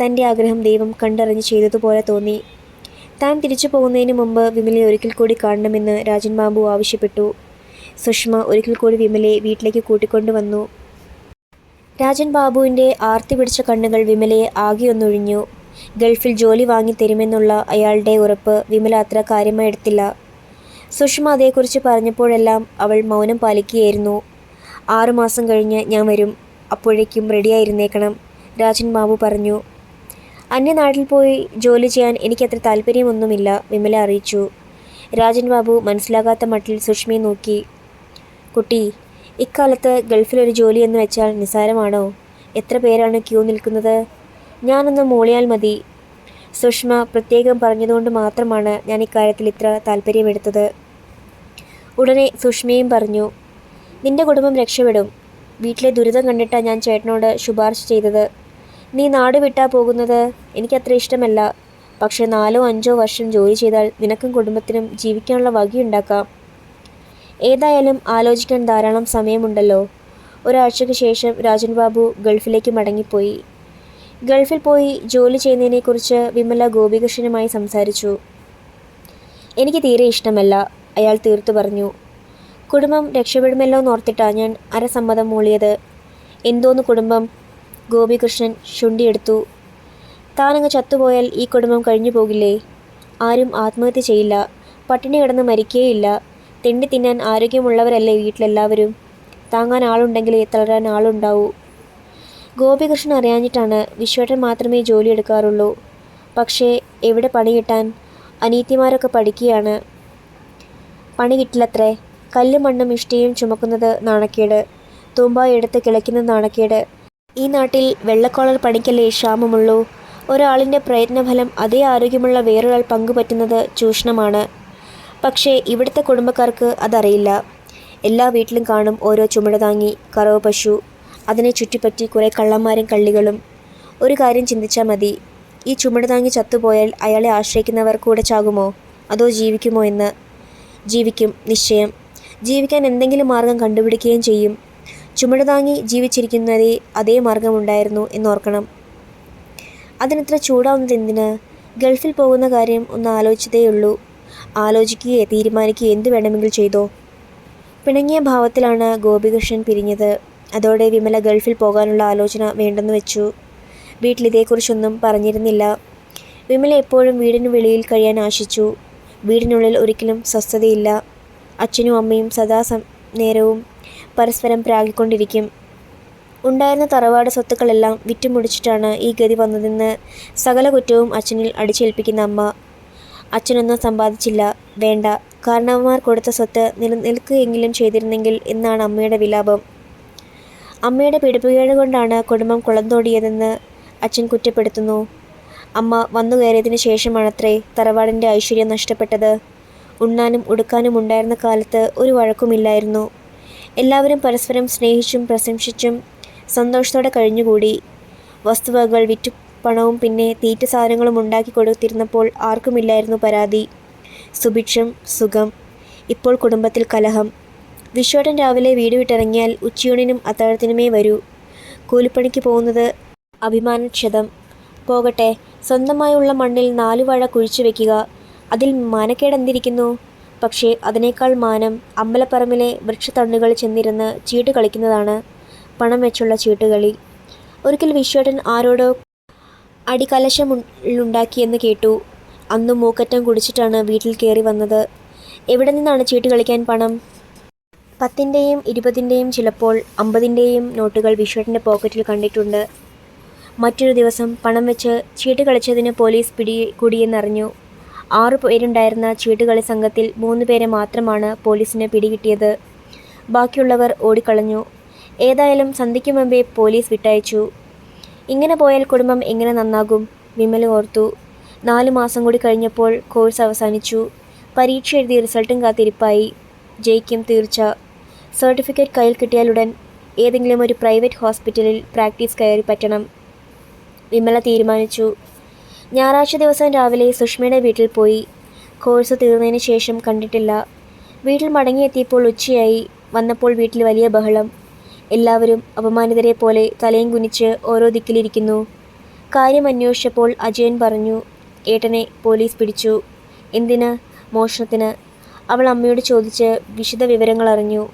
തന്റെ ആഗ്രഹം ദൈവം കണ്ടറിഞ്ഞ് ചെയ്തതുപോലെ തോന്നി. താൻ തിരിച്ചു പോകുന്നതിന് മുമ്പ് വിമലയെ ഒരിക്കൽ കൂടി കാണണമെന്ന് രാജൻ ബാബു ആവശ്യപ്പെട്ടു. സുഷമ ഒരിക്കൽ കൂടി വിമലയെ വീട്ടിലേക്ക് കൂട്ടിക്കൊണ്ടുവന്നു രാജൻ ബാബുവിന്റെ ആർത്തി പിടിച്ച കണ്ണുകൾ വിമലയെ ആകെയൊന്നൊഴിഞ്ഞു ഗൾഫിൽ ജോലി വാങ്ങി തരുമെന്നുള്ള അയാളുടെ ഉറപ്പ് വിമല അത്ര കാര്യമായി എടുത്തില്ല സുഷമ അതേക്കുറിച്ച് പറഞ്ഞപ്പോഴെല്ലാം അവൾ മൗനം പാലിക്കുകയായിരുന്നു. ആറുമാസം കഴിഞ്ഞ് ഞാൻ വരും. അപ്പോഴേക്കും റെഡിയായിരുന്നേക്കണം രാജൻ ബാബു പറഞ്ഞു. അന്യനാട്ടിൽ പോയി ജോലി ചെയ്യാൻ എനിക്കത്ര താല്പര്യമൊന്നുമില്ല വിമല അറിയിച്ചു. രാജൻ ബാബു മനസ്സിലാകാത്ത മട്ടിൽ സുഷ്മയെ നോക്കി. കുട്ടി ഇക്കാലത്ത് ഗൾഫിലൊരു ജോലി എന്ന് വെച്ചാൽ നിസ്സാരമാണോ? എത്ര പേരാണ് ക്യൂ നിൽക്കുന്നത്? ഞാനൊന്ന് മൂളിയാൽ മതി സുഷ്മ പ്രത്യേകം പറഞ്ഞതുകൊണ്ട് മാത്രമാണ് ഞാൻ ഇക്കാര്യത്തിൽ ഇത്ര താല്പര്യമെടുത്തത്. ഉടനെ സുഷ്മയും പറഞ്ഞു നിന്റെ കുടുംബം രക്ഷപ്പെടും. വീട്ടിലെ ദുരിതം കണ്ടിട്ടാണ് ഞാൻ ചേട്ടനോട് ശുപാർശ ചെയ്തത്. നീ നാട് വിട്ടാ പോകുന്നത് എനിക്കത്ര ഇഷ്ടമല്ല. പക്ഷേ നാലോ അഞ്ചോ വർഷം ജോലി ചെയ്താൽ നിനക്കും കുടുംബത്തിനും ജീവിക്കാനുള്ള വകയുണ്ടാക്കാം. ഏതായാലും ആലോചിക്കാൻ ധാരാളം സമയമുണ്ടല്ലോ. ഒരാഴ്ചയ്ക്ക് ശേഷം രാജൻ ബാബു ഗൾഫിലേക്ക് മടങ്ങിപ്പോയി. ഗൾഫിൽ പോയി ജോലി ചെയ്യുന്നതിനെക്കുറിച്ച് വിമല ഗോപികൃഷ്ണനുമായി സംസാരിച്ചു. എനിക്ക് തീരെ ഇഷ്ടമല്ല അയാൾ തീർത്തു പറഞ്ഞു. കുടുംബം രക്ഷപ്പെടുമല്ലോ എന്നോർത്തിട്ടാണ് ഞാൻ അരസമ്മതം മൂളിയത്. എന്തോന്ന് കുടുംബം ഗോപികൃഷ്ണൻ ശുണ്ടിയെടുത്തു. താനങ്ങ് ചത്തുപോയാൽ ഈ കുടുംബം കഴിഞ്ഞു പോകില്ലേ? ആരും ആത്മഹത്യ ചെയ്യില്ല. പട്ടിണി കിടന്ന് മരിക്കുകയില്ല തെണ്ടി തിന്നാൻ ആരോഗ്യമുള്ളവരല്ലേ വീട്ടിലെല്ലാവരും? താങ്ങാൻ ആളുണ്ടെങ്കിലേ തളരാൻ ആളുണ്ടാവൂ. ഗോപികൃഷ്ണൻ അറിയാഞ്ഞിട്ടാണ് വിശ്വേട്ടൻ മാത്രമേ ജോലി എടുക്കാറുള്ളൂ. പക്ഷേ എവിടെ പണി കിട്ടാൻ അനീത്തിമാരൊക്കെ പഠിക്കുകയാണ്. പണി കിട്ടില്ലത്രേ. കല്ലും മണ്ണും ഇഷ്ടിയും ചുമക്കുന്നത് നാണക്കേട്. തൂമ്പായി എടുത്ത് കിളയ്ക്കുന്നത് നാണക്കേട്. ഈ നാട്ടിൽ വെള്ളക്കോളർ പണിക്കല്ലേ ക്ഷാമമുള്ളൂ? ഒരാളിന്റെ പ്രയത്നഫലം അതേ ആരോഗ്യമുള്ള വേറൊരാൾ പങ്കുപറ്റുന്നത് ചൂഷണമാണ്. പക്ഷേ ഇവിടുത്തെ കുടുംബക്കാർക്ക് അതറിയില്ല. എല്ലാ വീട്ടിലും കാണും ഓരോ ചുമട് താങ്ങി കറവ് പശു. അതിനെ ചുറ്റിപ്പറ്റി കുറേ കള്ളന്മാരും കള്ളികളും. ഒരു കാര്യം ചിന്തിച്ചാൽ മതി. ഈ ചുമട് താങ്ങി ചത്തുപോയാൽ അയാളെ ആശ്രയിക്കുന്നവർ കൂടെ ചാകുമോ? അതോ ജീവിക്കുമോ എന്ന്? ജീവിക്കും നിശ്ചയം. ജീവിക്കാൻ എന്തെങ്കിലും മാർഗം കണ്ടുപിടിക്കുകയും ചെയ്യും. ചുമട് താങ്ങി ജീവിച്ചിരിക്കുന്നതേ അതേ മാർഗമുണ്ടായിരുന്നു എന്നോർക്കണം. അതിനിത്ര ചൂടാവുന്നത് എന്തിന്? ഗൾഫിൽ പോകുന്ന കാര്യം ഒന്ന് ആലോചിച്ചതേയുള്ളൂ ആലോചിക്കുകയെ തീരുമാനിക്കുകയോ എന്ത് വേണമെങ്കിൽ ചെയ്തോ? പിണങ്ങിയ ഭാവത്തിലാണ് ഗോപികൃഷ്ണൻ പിരിഞ്ഞത്. അതോടെ വിമല ഗൾഫിൽ പോകാനുള്ള ആലോചന വേണ്ടെന്ന് വെച്ചു. വീട്ടിൽ ഇതേക്കുറിച്ചൊന്നും പറഞ്ഞിരുന്നില്ല. വിമല എപ്പോഴും വീടിന് വെളിയിൽ കഴിയാൻ ആശിച്ചു. വീടിനുള്ളിൽ ഒരിക്കലും സ്വസ്ഥതയില്ല. അച്ഛനും അമ്മയും സദാ നേരവും പരസ്പരം പ്രാഗിക്കൊണ്ടിരിക്കും. ഉണ്ടായിരുന്ന തറവാട് സ്വത്തുക്കളെല്ലാം വിറ്റുമുടിച്ചിട്ടാണ് ഈ ഗതി വന്നതെന്ന് സകല കുറ്റവും അച്ഛനിൽ അടിച്ചേൽപ്പിക്കുന്ന അമ്മ. അച്ഛനൊന്നും സമ്പാദിച്ചില്ല. വേണ്ട. കാരണവന്മാർ കൊടുത്ത സ്വത്ത് നിലനിൽക്കുകയെങ്കിലും ചെയ്തിരുന്നെങ്കിൽ എന്നാണ് അമ്മയുടെ വിലാപം. അമ്മയുടെ പിടിപ്പുകേട് കൊണ്ടാണ് കുടുംബം കുളന്തോടിയതെന്ന് അച്ഛൻ കുറ്റപ്പെടുത്തുന്നു. അമ്മ വന്നു കയറിയതിനു ശേഷമാണത്രേ തറവാടിന്റെ ഐശ്വര്യം നഷ്ടപ്പെട്ടത്. ഉണ്ണാനും ഉടുക്കാനും ഉണ്ടായിരുന്ന കാലത്ത് ഒരു വഴക്കുമില്ലായിരുന്നു. എല്ലാവരും പരസ്പരം സ്നേഹിച്ചും പ്രശംസിച്ചും സന്തോഷത്തോടെ കഴിഞ്ഞുകൂടി. വസ്തുവകകൾ വിറ്റു പണവും പിന്നെ തീറ്റ സാധനങ്ങളും ഉണ്ടാക്കി കൊടുത്തിരുന്നപ്പോൾ ആർക്കുമില്ലായിരുന്നു പരാതി. സുഭിക്ഷം സുഖം ഇപ്പോൾ കുടുംബത്തിൽ കലഹം. വിശ്വട്ടൻ രാവിലെ വീട് വിട്ടിറങ്ങിയാൽ ഉച്ചയൂണിനും അത്താഴത്തിനുമേ വരൂ. കൂലിപ്പണിക്ക് പോകുന്നത് അഭിമാനക്ഷതം. പോകട്ടെ സ്വന്തമായുള്ള മണ്ണിൽ നാലു വാഴ കുഴിച്ചു വെക്കുക. അതിൽ മാനക്കേടെന്തിരിക്കുന്നു പക്ഷേ അതിനേക്കാൾ മാനം അമ്പലപ്പറമ്പിലെ വൃക്ഷത്തണ്ണുകൾ ചെന്നിരുന്ന് ചീട്ട് കളിക്കുന്നതാണ് പണം വെച്ചുള്ള ചീട്ടുകളി. ഒരിക്കൽ വിശ്വട്ടൻ ആരോടോ അടികലശമുണ്ടാക്കിയെന്ന് കേട്ടു. അന്നും മൂക്കറ്റം കുടിച്ചിട്ടാണ് വീട്ടിൽ കയറി വന്നത്. എവിടെ നിന്നാണ് ചീട്ട് കളിക്കാൻ പണം? പത്തിന്റെയും ഇരുപതിന്റെയും ചിലപ്പോൾ അമ്പതിന്റെയും നോട്ടുകൾ വിശ്വട്ടിന്റെ പോക്കറ്റിൽ കണ്ടിട്ടുണ്ട്. മറ്റൊരു ദിവസം പണം വെച്ച് ചീട്ട് കളിച്ചതിന് പോലീസ് പിടി കൂടിയെന്നറിഞ്ഞു ആറു പേരുണ്ടായിരുന്ന ചീട്ടുകളി സംഘത്തിൽ മൂന്ന് പേരെ മാത്രമാണ് പോലീസിന് പിടികിട്ടിയത്. ബാക്കിയുള്ളവർ ഓടിക്കളഞ്ഞു. ഏതായാലും സന്ധ്യയ്ക്ക് മുമ്പേ പോലീസ് വിട്ടയച്ചു. ഇങ്ങനെ പോയാൽ കുടുംബം എങ്ങനെ നന്നാകും? വിമൽ ഓർത്തു. നാല് മാസം കൂടി കഴിഞ്ഞപ്പോൾ കോഴ്സ് അവസാനിച്ചു. പരീക്ഷ എഴുതി റിസൾട്ടും കാത്തിരിപ്പായി. ജയിക്കും തീർച്ച. സർട്ടിഫിക്കറ്റ് കയ്യിൽ കിട്ടിയാലുടൻ ഏതെങ്കിലും ഒരു പ്രൈവറ്റ് ഹോസ്പിറ്റലിൽ പ്രാക്ടീസ് കയറി പറ്റണം. വിമല തീരുമാനിച്ചു. ഞായറാഴ്ച ദിവസം രാവിലെ സുഷ്മയുടെ വീട്ടിൽ പോയി. കോഴ്സ് തീർന്നതിന് ശേഷം കണ്ടിട്ടില്ല. വീട്ടിൽ മടങ്ങിയെത്തിയപ്പോൾ ഉച്ചയായി. വന്നപ്പോൾ വീട്ടിൽ വലിയ ബഹളം. എല്ലാവരും അപമാനിതരെ പോലെ തലയും കുനിച്ച് ഓരോ ദിക്കിലിരിക്കുന്നു. കാര്യം അന്വേഷിച്ചപ്പോൾ അജയൻ പറഞ്ഞു ഏട്ടനെ പോലീസ് പിടിച്ചു. എന്തിന്? മോഷണത്തിന്? അവൾ അമ്മയോട് ചോദിച്ച് വിശദ വിവരങ്ങൾ അറിഞ്ഞു.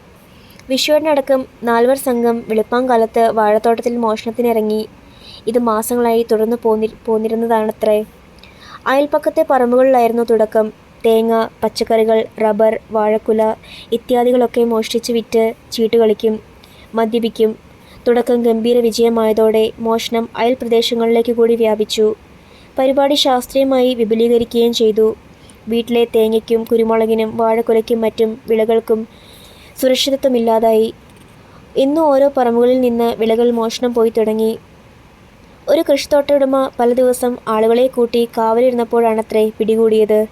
വിശ്വനടക്കം നാൽവർ സംഘം വെളുപ്പാങ്കാലത്ത് വാഴത്തോട്ടത്തിൽ മോഷണത്തിനിറങ്ങി. ഇത് മാസങ്ങളായി തുടർന്ന് പോന്നി പോന്നിരുന്നതാണത്രേ. അയൽപ്പക്കത്തെ പറമ്പുകളിലായിരുന്നു തുടക്കം. തേങ്ങ പച്ചക്കറികൾ റബ്ബർ വാഴക്കുല ഇത്യാദികളൊക്കെ മോഷ്ടിച്ച് വിറ്റ് ചീട്ട് കളിക്കും മദ്യപിക്കും. തുടക്കം ഗംഭീര വിജയമായതോടെ മോഷണം അയൽ പ്രദേശങ്ങളിലേക്ക് കൂടി വ്യാപിച്ചു. പരിപാടി ശാസ്ത്രീയമായി വിപുലീകരിക്കുകയും ചെയ്തു. വീട്ടിലെ തേങ്ങയ്ക്കും കുരുമുളകിനും വാഴക്കുലയ്ക്കും മറ്റും വിളകൾക്കും സുരക്ഷിതത്വമില്ലാതായി. ഇന്ന് ഓരോ പറമ്പുകളിൽ നിന്ന് വിളകൾ മോഷണം പോയി തുടങ്ങി. ഒരു കൃഷിത്തോട്ട ഉടമ പല ദിവസം ആളുകളെ കൂട്ടി കാവലിരുന്നപ്പോഴാണത്രേ പിടികൂടിയത്.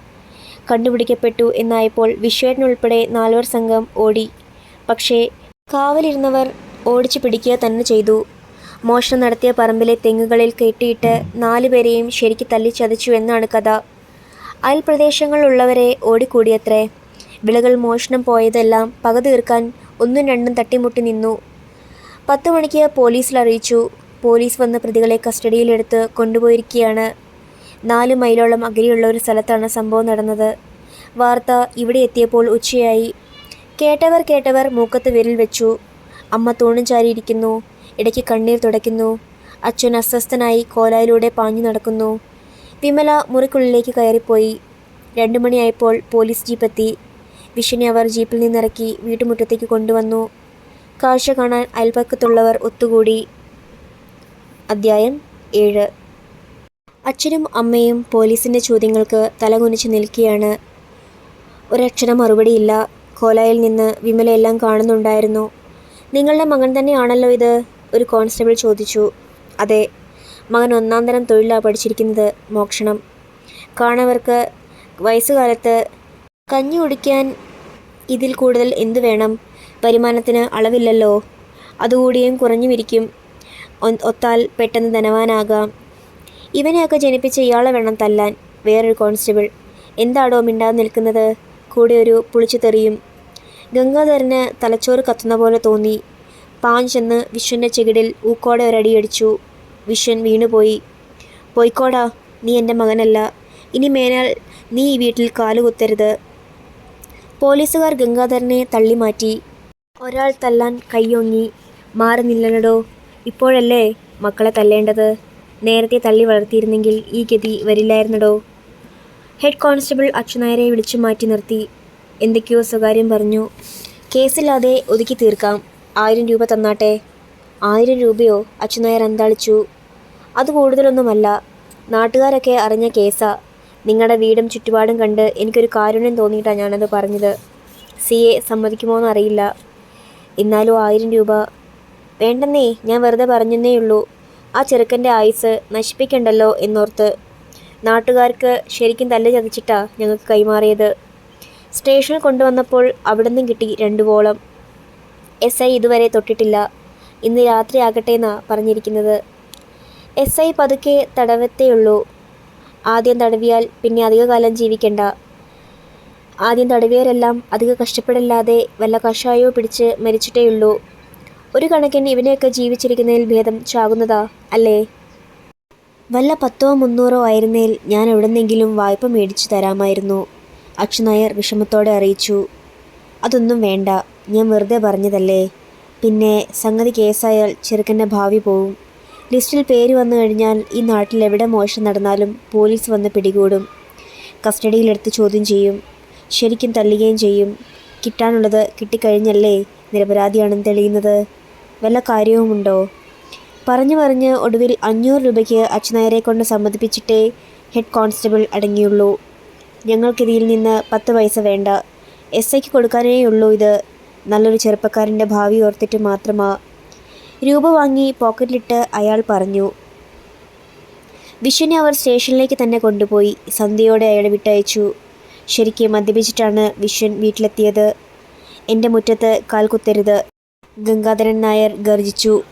കണ്ടുപിടിക്കപ്പെട്ടു എന്നായപ്പോൾ വിശ്വേട്ടനുൾപ്പെടെ നാലുവർ സംഘം ഓടി. പക്ഷേ കാവലിരുന്നവർ ഓടിച്ചു പിടിക്കുക തന്നെ ചെയ്തു. മോഷണം നടത്തിയ പറമ്പിലെ തെങ്ങുകളിൽ കെട്ടിയിട്ട് നാലുപേരെയും ശരിക്ക് തല്ലിച്ചതച്ചു എന്നാണ് കഥ. അയൽപ്രദേശങ്ങളിലുള്ളവരെ ഓടിക്കൂടിയത്രേ. വിളകൾ മോഷണം പോയതെല്ലാം പക തീർക്കാൻ ഒന്നും രണ്ടും തട്ടിമുട്ടി നിന്നു. പത്ത് മണിക്ക് പോലീസിൽ അറിയിച്ചു. പോലീസ് വന്ന് പ്രതികളെ കസ്റ്റഡിയിലെടുത്ത് കൊണ്ടുപോയിരിക്കുകയാണ്. നാല് മൈലോളം അകലെയുള്ള ഒരു സ്ഥലത്താണ് സംഭവം നടന്നത്. വാർത്ത ഇവിടെ എത്തിയപ്പോൾ ഉച്ചയായി. കേട്ടവർ കേട്ടവർ മൂക്കത്ത് വിരൽ വെച്ചു. അമ്മ തോണും ചാരിയിരിക്കുന്നു. ഇടയ്ക്ക് കണ്ണീർ തുടയ്ക്കുന്നു. അച്ഛൻ അസ്വസ്ഥനായി കോലായിലൂടെ പാഞ്ഞു നടക്കുന്നു. വിമല മുറിക്കുള്ളിലേക്ക് കയറിപ്പോയി. രണ്ടു മണിയായപ്പോൾ പോലീസ് ജീപ്പ് വിഷുവിനെ അവർ ജീപ്പിൽ നിന്നിറക്കി വീട്ടുമുറ്റത്തേക്ക് കൊണ്ടുവന്നു. കാഴ്ച കാണാൻ അയൽപക്കത്തുള്ളവർ ഒത്തുകൂടി. അദ്ധ്യായം ഏഴ്. അച്ഛനും അമ്മയും പോലീസിന്റെ ചോദ്യങ്ങൾക്ക് തലകുനിച്ച് നിൽക്കുകയാണ്. ഒരക്ഷരം മറുപടിയില്ല. കോലായിൽ നിന്ന് വിമല എല്ലാം കാണുന്നുണ്ടായിരുന്നു. നിങ്ങളുടെ മകൻ തന്നെയാണല്ലോ ഇത്? ഒരു കോൺസ്റ്റബിൾ ചോദിച്ചു. അതെ മകൻ ഒന്നാം തരം തൊഴിലാണ് പഠിച്ചിരിക്കുന്നത് മോക്ഷണം. കാണവർക്ക് വയസ്സുകാലത്ത് കഞ്ഞി കുടിക്കാൻ ഇതിൽ കൂടുതൽ എന്തു വേണം? വരുമാനത്തിന് അളവില്ലല്ലോ. അതുകൂടിയും കുറഞ്ഞുമിരിക്കും. ഒത്താൽ പെട്ടെന്ന് ധനവാനാകാം. ഇവനെയൊക്കെ ജനിപ്പിച്ച ഇയാളെ വേണം തല്ലാൻ. വേറൊരു കോൺസ്റ്റബിൾ. എന്താടോ മിണ്ടാതെ നിൽക്കുന്നത്? കൂടെ ഒരു പുളിച്ചു തെറിയും. ഗംഗാധരന് തലച്ചോറ് കത്തുന്ന പോലെ തോന്നി. പാഞ്ഞു ചെന്ന് വിശ്വന്റെ ചെകിടിൽ ഊക്കോടെ ഒരടിയടിച്ചു വിശ്വൻ വീണുപോയി. പോയിക്കോടാ നീ എന്റെ മകനല്ല. ഇനി മേനാൽ നീ ഈ വീട്ടിൽ കാലുകുത്തരുത്. പോലീസുകാർ ഗംഗാധരനെ തള്ളി മാറ്റി ഒരാൾ തല്ലാൻ കയ്യൊങ്ങി. മാറി നില്ലനടോ ഇപ്പോഴല്ലേ മക്കളെ തല്ലേണ്ടത്? നേരത്തെ തള്ളി വളർത്തിയിരുന്നെങ്കിൽ ഈ ഗതി വരില്ലായിരുന്നടോ. ഹെഡ് കോൺസ്റ്റബിൾ അച്ഛനായരെ വിളിച്ചു മാറ്റി നിർത്തി. എന്തൊക്കെയോ സ്വകാര്യം പറഞ്ഞു. കേസില്ലാതെ ഒതുക്കി തീർക്കാം. ആയിരം രൂപ തന്നാട്ടെ. ആയിരം രൂപയോ അച്ഛനായർ അന്താളിച്ചു. അത് കൂടുതലൊന്നുമല്ല. നാട്ടുകാരൊക്കെ അറിഞ്ഞ കേസാ. നിങ്ങളുടെ വീടും ചുറ്റുപാടും കണ്ട് എനിക്കൊരു കാരുണ്യം തോന്നിയിട്ടാണ് ഞാനത് പറഞ്ഞത്. സി എ സമ്മതിക്കുമോയെന്ന് അറിയില്ല എന്നാലും ആയിരം രൂപ. വേണ്ടെന്നേ ഞാൻ വെറുതെ പറഞ്ഞെന്നേ ഉള്ളൂ ആ ചെറുക്കന്റെ ആയുസ് നശിപ്പിക്കണ്ടല്ലോ എന്നോർത്ത്. നാട്ടുകാർക്ക് ശരിക്കും തല്ല് ചതച്ചിട്ടാ ഞങ്ങൾക്ക് കൈമാറിയത്. സ്റ്റേഷനിൽ കൊണ്ടുവന്നപ്പോൾ അവിടെ നിന്നും കിട്ടി രണ്ടു വോളം എസ് ഐ ഇതുവരെ തൊട്ടിട്ടില്ല. ഇന്ന് രാത്രി ആകട്ടെ എന്നാ പറഞ്ഞിരിക്കുന്നത്. എസ് ഐ പതുക്കെ തടവത്തേയുള്ളൂ. ആദ്യം തടവിയാൽ പിന്നെ അധികകാലം ജീവിക്കണ്ട. ആദ്യം തടവിയവരെല്ലാം അധിക കഷ്ടപ്പെടില്ലാതെ വല്ല കഷായോ പിടിച്ച് മരിച്ചിട്ടേയുള്ളൂ. ഒരു കണക്കിന് ഇവനെയൊക്കെ ജീവിച്ചിരിക്കുന്നതിൽ ഭേദം ചാകുന്നതാ അല്ലേ? വല്ല പത്തോ മുന്നൂറോ ആയിരുന്നേൽ ഞാൻ എവിടെന്നെങ്കിലും വായ്പ മേടിച്ചു തരാമായിരുന്നു അക്ഷനായർ വിഷമത്തോടെ അറിയിച്ചു. അതൊന്നും വേണ്ട ഞാൻ വെറുതെ പറഞ്ഞതല്ലേ? പിന്നെ സംഗതി കേസായാൽ ചെറുക്കന്റെ ഭാവി പോവും. ലിസ്റ്റിൽ പേര് വന്നു കഴിഞ്ഞാൽ ഈ നാട്ടിൽ എവിടെ മോഷണം നടന്നാലും പോലീസ് വന്ന് പിടികൂടും. കസ്റ്റഡിയിലെടുത്ത് ചോദ്യം ചെയ്യും. ശരിക്കും തള്ളുകയും ചെയ്യും. കിട്ടാനുള്ളത് കിട്ടിക്കഴിഞ്ഞല്ലേ നിരപരാധിയാണെന്ന് തെളിയുന്നത്? വല്ല കാര്യവുമുണ്ടോ? പറഞ്ഞു പറഞ്ഞ് ഒടുവിൽ അഞ്ഞൂറ് രൂപയ്ക്ക് അച്ഛനായരെ കൊണ്ട് സമ്മതിപ്പിച്ചിട്ടേ ഹെഡ് കോൺസ്റ്റബിൾ അടങ്ങിയുള്ളൂ. ഞങ്ങൾക്കിതിൽ നിന്ന് പത്ത് പൈസ വേണ്ട. എസ് ഐക്ക് കൊടുക്കാനേ ഉള്ളൂ ഇത്. നല്ലൊരു ചെറുപ്പക്കാരന്റെ ഭാവി ഓർത്തിട്ട് മാത്രമാ. രൂപ വാങ്ങി പോക്കറ്റിലിട്ട് അയാൾ പറഞ്ഞു വിഷുവിനെ അവർ സ്റ്റേഷനിലേക്ക് തന്നെ കൊണ്ടുപോയി. സന്ധ്യയോടെ അയാളെ വിട്ടയച്ചു. ശരിക്കും മദ്യപിച്ചിട്ടാണ് വിശ്വൻ വീട്ടിലെത്തിയത്. എന്റെ മുറ്റത്ത് കാൽ കുത്തരുത്. ഗംഗാധരൻ നായർ ഗർജിച്ചു.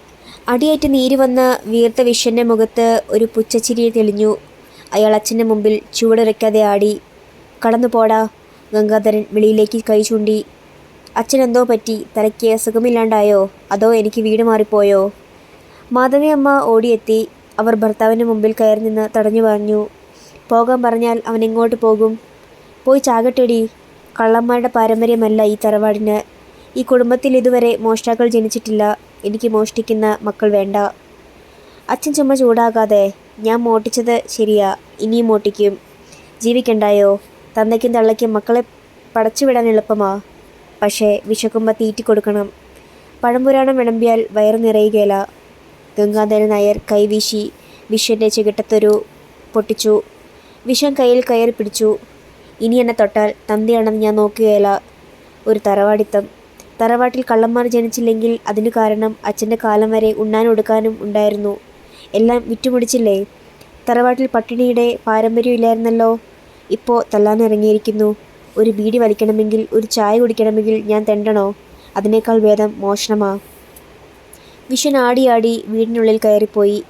അടിയേറ്റ് നീര് വന്ന വീർത്ത വിശ്വന്റെ മുഖത്ത് ഒരു പുച്ചച്ചിരി തെളിഞ്ഞു. അയാൾ അച്ഛന്റെ മുമ്പിൽ ചുവടുറയ്ക്കാതെ ആടി കടന്നു പോടാ ഗംഗാധരൻ വെളിയിലേക്ക് കൈ ചൂണ്ടി അച്ഛനെന്തോ പറ്റി? തലയ്ക്ക് സുഖമില്ലാണ്ടായോ? അതോ എനിക്ക് വീട് മാറിപ്പോയോ? മാധവിയമ്മ ഓടിയെത്തി. അവർ ഭർത്താവിന്റെ മുമ്പിൽ കയറി നിന്ന് തടഞ്ഞു പറഞ്ഞു. പോകാൻ പറഞ്ഞാൽ അവൻ എങ്ങോട്ട് പോകും? പോയി ചാകട്ടെടി. കള്ളന്മാരുടെ പാരമ്പര്യമല്ല ഈ തറവാടിന്. ഈ കുടുംബത്തിൽ ഇതുവരെ മോഷ്ടാക്കൾ ജനിച്ചിട്ടില്ല. എനിക്ക് മോഷ്ടിക്കുന്ന മക്കൾ വേണ്ട. അച്ഛൻ ചുമ ചൂടാകാതെ ഞാൻ മോട്ടിച്ചത് ശരിയാ. ഇനിയും മോട്ടിക്കും ജീവിക്കണ്ടായോ? തന്തയ്ക്കും തള്ളയ്ക്കും മക്കളെ പടച്ചുവിടാൻ എളുപ്പമാ. പക്ഷേ വിശക്കുമ്പോൾ തീറ്റി കൊടുക്കണം. പഴംപുരാണം വിളമ്പിയാൽ വയറ് നിറയുകയില്ല. ഗംഗാധരൻ നായർ കൈവീശി വിശ്വന്റെ ചികിട്ടത്തൊരു പൊട്ടിച്ചു. വിഷം കയ്യിൽ കയറി പിടിച്ചു. ഇനി എന്നെ തൊട്ടാൽ തന്തയാണെന്ന് ഞാൻ നോക്കുകയില്ല. ഒരു തറവാടിത്തം. തറവാട്ടിൽ കള്ളന്മാർ ജനിച്ചില്ലെങ്കിൽ അതിന് കാരണം അച്ഛന്റെ കാലം വരെ ഉണ്ണാൻ ഒടുക്കാനും ഉണ്ടായിരുന്നു. എല്ലാം വിറ്റുമുടിച്ചില്ലേ? തറവാട്ടിൽ പട്ടിണിയുടെ പാരമ്പര്യം ഇല്ലായിരുന്നല്ലോ. ഇപ്പോൾ തല്ലാനിറങ്ങിയിരിക്കുന്നു. ഒരു ബീഡി വലിക്കണമെങ്കിൽ ഒരു ചായ കുടിക്കണമെങ്കിൽ ഞാൻ തെണ്ടണോ? അതിനേക്കാൾ ഭേദം മോഷണമാ. വിഷൻ ആടിയാടി വീടിനുള്ളിൽ കയറിപ്പോയി.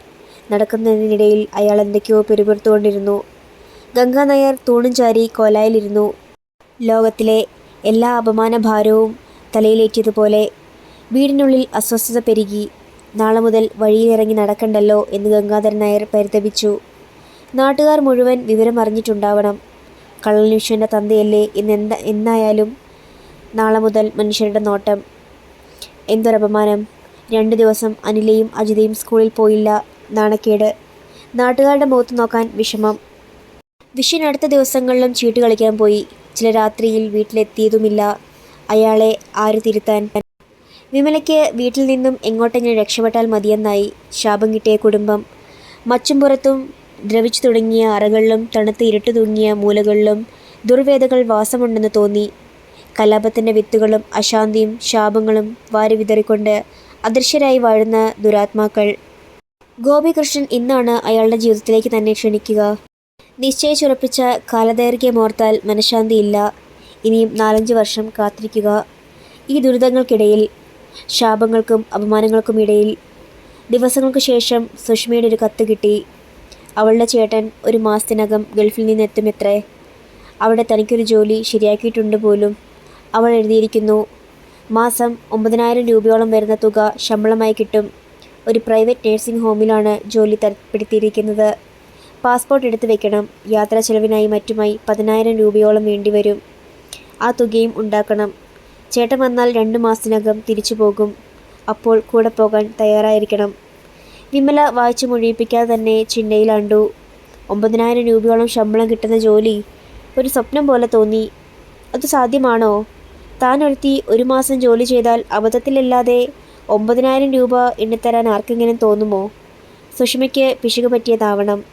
നടക്കുന്നതിനിടയിൽ അയാൾ എന്തൊക്കെയോ പെരുപുറത്തുകൊണ്ടിരുന്നു. ഗംഗാ നായർ തൂണും ചാരി കോലായിലിരുന്നു. ലോകത്തിലെ എല്ലാ അപമാനഭാരവും തലയിലേറ്റിയതുപോലെ വീടിനുള്ളിൽ അസ്വസ്ഥത പെരുകി. നാളെ മുതൽ വഴിയിലിറങ്ങി നടക്കണ്ടല്ലോ എന്ന് ഗംഗാധരൻ നായർ പരിതപിച്ചു. നാട്ടുകാർ മുഴുവൻ വിവരം അറിഞ്ഞിട്ടുണ്ടാവണം കള്ളൻ വിഷുവിന്റെ തന്തയല്ലേ ഇന്നെന്താ എന്നായാലും നാളെ മുതൽ മനുഷ്യരുടെ നോട്ടം. എന്തൊരപമാനം. രണ്ട് ദിവസം അനിലയും അജിതയും സ്കൂളിൽ പോയില്ല. നാണക്കേട്. നാട്ടുകാരുടെ മുഖത്ത് നോക്കാൻ വിഷമം. വിഷൻ അടുത്ത ദിവസങ്ങളിലും ചീട്ട് കളിക്കാൻ പോയി. ചില രാത്രിയിൽ വീട്ടിലെത്തിയതുമില്ല. അയാളെ ആര് തിരുത്താൻ? വിമലയ്ക്ക് വീട്ടിൽ നിന്നും എങ്ങോട്ടെങ്കിലും രക്ഷപ്പെട്ടാൽ മതിയെന്നായി ശാപം കിട്ടിയ കുടുംബം. മച്ചും പുറത്തും ദ്രവിച്ചു തുടങ്ങിയ അറകളിലും തണുത്ത് ഇരുട്ട് തൂങ്ങിയ മൂലകളിലും ദുർവേദകൾ വാസമുണ്ടെന്ന് തോന്നി. കലാപത്തിന്റെ വിത്തുകളും അശാന്തിയും ശാപങ്ങളും വാരി വിതറിക്കൊണ്ട് അദൃശ്യരായി വാഴുന്ന ദുരാത്മാക്കൾ. ഗോപികൃഷ്ണൻ ഇന്നാണ് അയാളുടെ ജീവിതത്തിലേക്ക് തന്നെ ക്ഷണിക്കുക. നിശ്ചയിച്ചുറപ്പിച്ച കാലദൈർഘ്യമോർത്താൽ മനഃശാന്തിയില്ല. ഇനിയും നാലഞ്ച് വർഷം കാത്തിരിക്കുക. ഈ ദുരിതങ്ങൾക്കിടയിൽ ശാപങ്ങൾക്കും അപമാനങ്ങൾക്കും ഇടയിൽ ദിവസങ്ങൾക്ക് ശേഷം സുഷ്മയുടെ ഒരു കത്ത് കിട്ടി. അവളുടെ ചേട്ടൻ ഒരു മാസത്തിനകം ഗൾഫിൽ നിന്ന് എത്തുമെത്രേ? അവിടെ തനിക്കൊരു ജോലി ശരിയാക്കിയിട്ടുണ്ട് പോലും. അവൾ എഴുതിയിരിക്കുന്നു മാസം ഒമ്പതിനായിരം രൂപയോളം വരുന്ന തുക ശമ്പളമായി കിട്ടും. ഒരു പ്രൈവറ്റ് നേഴ്സിംഗ് ഹോമിലാണ് ജോലി തരപ്പെടുത്തിയിരിക്കുന്നത്. പാസ്പോർട്ട് എടുത്തു വെക്കണം. യാത്രാ ചെലവിനായി മറ്റുമായി പതിനായിരം രൂപയോളം വേണ്ടിവരും. ആ തുകയും ഉണ്ടാക്കണം. ചേട്ടൻ വന്നാൽ രണ്ട് മാസത്തിനകം തിരിച്ചു പോകും. അപ്പോൾ കൂടെ പോകാൻ തയ്യാറായിരിക്കണം. വിമല വായിച്ചു മുഴിയിപ്പിക്കാതെ തന്നെ ചിന്നയിലാണ്ടു ഒമ്പതിനായിരം രൂപയോളം ശമ്പളം കിട്ടുന്ന ജോലി ഒരു സ്വപ്നം പോലെ തോന്നി. അത് സാധ്യമാണോ? താൻ ഒരുത്തി ഒരു മാസം ജോലി ചെയ്താൽ അബദ്ധത്തിലല്ലാതെ ഒമ്പതിനായിരം രൂപ എണ്ണിത്തരാൻ ആർക്കെങ്കിലും തോന്നുമോ? സുഷമയ്ക്ക് പിശുക പറ്റിയതാവണം.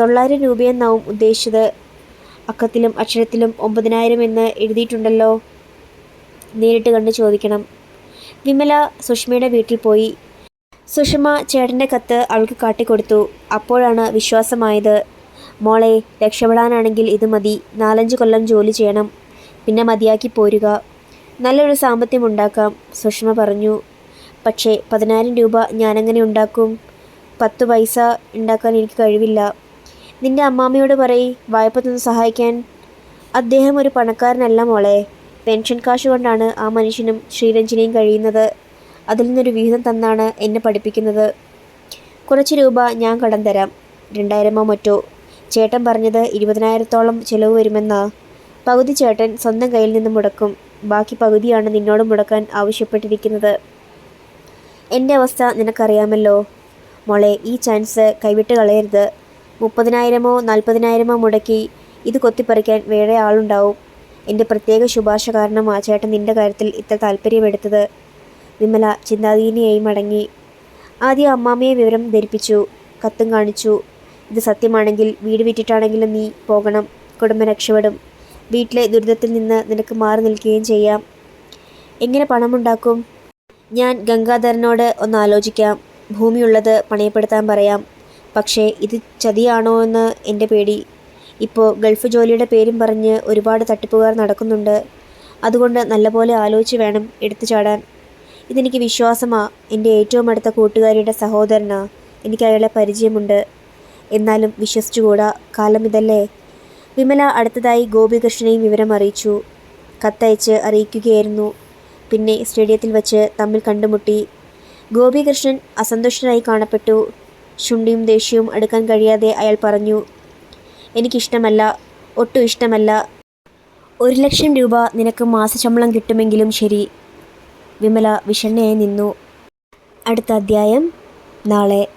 തൊള്ളായിരം രൂപയെന്നാവും ഉദ്ദേശിച്ചത്. അക്കത്തിലും അക്ഷരത്തിലും ഒമ്പതിനായിരം എന്ന് എഴുതിയിട്ടുണ്ടല്ലോ. നേരിട്ട് കണ്ട് ചോദിക്കണം. വിമല സുഷ്മയുടെ വീട്ടിൽ പോയി. സുഷമ ചേട്ടന്റെ കത്ത് അവൾക്ക് കാട്ടിക്കൊടുത്തു. അപ്പോഴാണ് വിശ്വാസമായത്. മോളെ രക്ഷപ്പെടാനാണെങ്കിൽ ഇത് മതി. നാലഞ്ച് കൊല്ലം ജോലി ചെയ്യണം. പിന്നെ മതിയാക്കി പോരുക. നല്ലൊരു സാമ്പത്തികം ഉണ്ടാക്കാം സുഷമ പറഞ്ഞു. പക്ഷേ പതിനായിരം രൂപ ഞാനെങ്ങനെ ഉണ്ടാക്കും? പത്ത് പൈസ ഉണ്ടാക്കാൻ എനിക്ക് കഴിവില്ല. നിന്റെ അമ്മാമ്മയോട് പറയ് വായ്പ തന്ന് സഹായിക്കാൻ. അദ്ദേഹം ഒരു പണക്കാരനല്ല മോളെ. പെൻഷൻ കാശ് കൊണ്ടാണ് ആ മനുഷ്യനും ശ്രീരഞ്ജനിയും കഴിയുന്നത്. അതിൽ നിന്നൊരു വിഹിതം തന്നാണ് എന്നെ പഠിപ്പിക്കുന്നത്. കുറച്ച് രൂപ ഞാൻ കടം തരാം. രണ്ടായിരമോ മറ്റോ? ചേട്ടൻ പറഞ്ഞത് ഇരുപതിനായിരത്തോളം ചിലവ് വരുമെന്നാ. പകുതി ചേട്ടൻ സ്വന്തം കയ്യിൽ നിന്ന് മുടക്കും. ബാക്കി പകുതിയാണ് നിന്നോട് മുടക്കാൻ ആവശ്യപ്പെട്ടിരിക്കുന്നത്. എന്റെ അവസ്ഥ നിനക്കറിയാമല്ലോ. മോളെ ഈ ചാൻസ് കൈവിട്ട് കളയരുത്. മുപ്പതിനായിരമോ നാൽപ്പതിനായിരമോ മുടക്കി ഇത് കൊത്തിപ്പറിക്കാൻ വേറെ ആളുണ്ടാവും. എന്റെ പ്രത്യേക ശുപാർശ കാരണം ആ ചേട്ടൻ നിന്റെ കാര്യത്തിൽ ഇത്ര താല്പര്യമെടുത്തത്. വിമല ചിന്താധീനിയായി മടങ്ങി. ആദ്യം അമ്മാമ്മയെ വിവരം ധരിപ്പിച്ചു കത്തും കാണിച്ചു. ഇത് സത്യമാണെങ്കിൽ വീട് വിറ്റിട്ടാണെങ്കിലും നീ പോകണം കുടുംബം രക്ഷപ്പെടും. വീട്ടിലെ ദുരിതത്തിൽ നിന്ന് നിനക്ക് മാറി നിൽക്കുകയും ചെയ്യാം. എങ്ങനെ പണമുണ്ടാക്കും? ഞാൻ ഗംഗാധരനോട് ഒന്ന് ആലോചിക്കാം. ഭൂമിയുള്ളത് പണയപ്പെടുത്താൻ പറയാം. പക്ഷേ ഇത് ചതിയാണോ എന്ന് എന്റെ പേടി. ഇപ്പോൾ ഗൾഫ് ജോലിയുടെ പേരും പറഞ്ഞ് ഒരുപാട് തട്ടിപ്പുകാർ നടക്കുന്നുണ്ട്. അതുകൊണ്ട് നല്ലപോലെ ആലോചിച്ച് വേണം എടുത്തു ചാടാൻ. ഇതെനിക്ക് വിശ്വാസമാ. എന്റെ ഏറ്റവും അടുത്ത കൂട്ടുകാരിയുടെ സഹോദരനാ. എനിക്ക് അയാളെ പരിചയമുണ്ട്. എന്നാലും വിശ്വസിച്ചുകൂടാ. കാലം ഇതല്ലേ. വിമല അടുത്തതായി ഗോപികൃഷ്ണനെയും വിവരം അറിയിച്ചു. കത്തയച്ച് അറിയിക്കുകയായിരുന്നു. പിന്നെ സ്റ്റേഡിയത്തിൽ വച്ച് തമ്മിൽ കണ്ടുമുട്ടി. ഗോപികൃഷ്ണൻ അസന്തുഷ്ടനായി കാണപ്പെട്ടു. ശുണ്ടിയും ദേഷ്യവും അടുക്കാൻ കഴിയാതെ അയാൾ പറഞ്ഞു എനിക്കിഷ്ടമല്ല. ഒട്ടും ഇഷ്ടമല്ല. ഒരു ലക്ഷം രൂപ നിനക്ക് മാസശമ്പളം കിട്ടുമെങ്കിലും ശരി. വിമല വിഷണ്ണയായി നിന്നു. അടുത്ത അധ്യായം നാളെ.